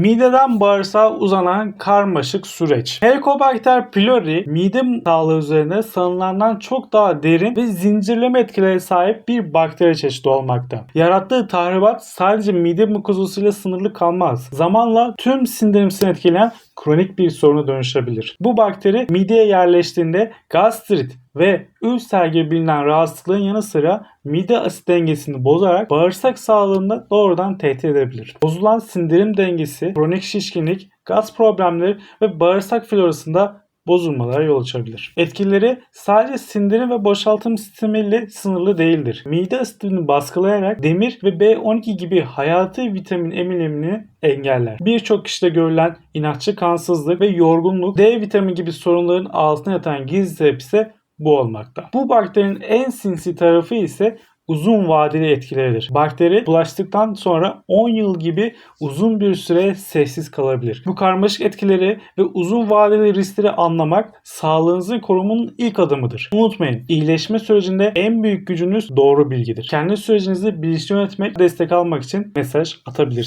Mideden bağırsağa uzanan karmaşık süreç. Helicobacter pylori mide sağlığı üzerine sanılandan çok daha derin ve zincirleme etkilere sahip bir bakteri çeşidi olmakta. Yarattığı tahribat sadece mide mukozasıyla sınırlı kalmaz. Zamanla tüm sindirim sistemini etkileyen kronik bir soruna dönüşebilir. Bu bakteri mideye yerleştiğinde gastrit ve ülser gibi bilinen rahatsızlığın yanı sıra mide asit dengesini bozarak bağırsak sağlığında doğrudan tehdit edebilir. Bozulan sindirim dengesi, kronik şişkinlik, gaz problemleri ve bağırsak florasında bozulmalara yol açabilir. Etkileri sadece sindirim ve boşaltım sistemiyle sınırlı değildir. Mide asitini baskılayarak demir ve B12 gibi hayati vitamin emilimini engeller. Birçok kişide görülen inatçı kansızlık ve yorgunluk, D vitamini gibi sorunların altına yatan gizli sebep ise bu olmakta. Bu bakterinin en sinsi tarafı ise uzun vadeli etkileridir. Bakteri bulaştıktan sonra 10 yıl gibi uzun bir süre sessiz kalabilir. Bu karmaşık etkileri ve uzun vadeli riskleri anlamak sağlığınızın korumunun ilk adımıdır. Unutmayın iyileşme sürecinde en büyük gücünüz doğru bilgidir. Kendi sürecinizi bilinçli yönetmek, destek almak için mesaj atabilirsiniz.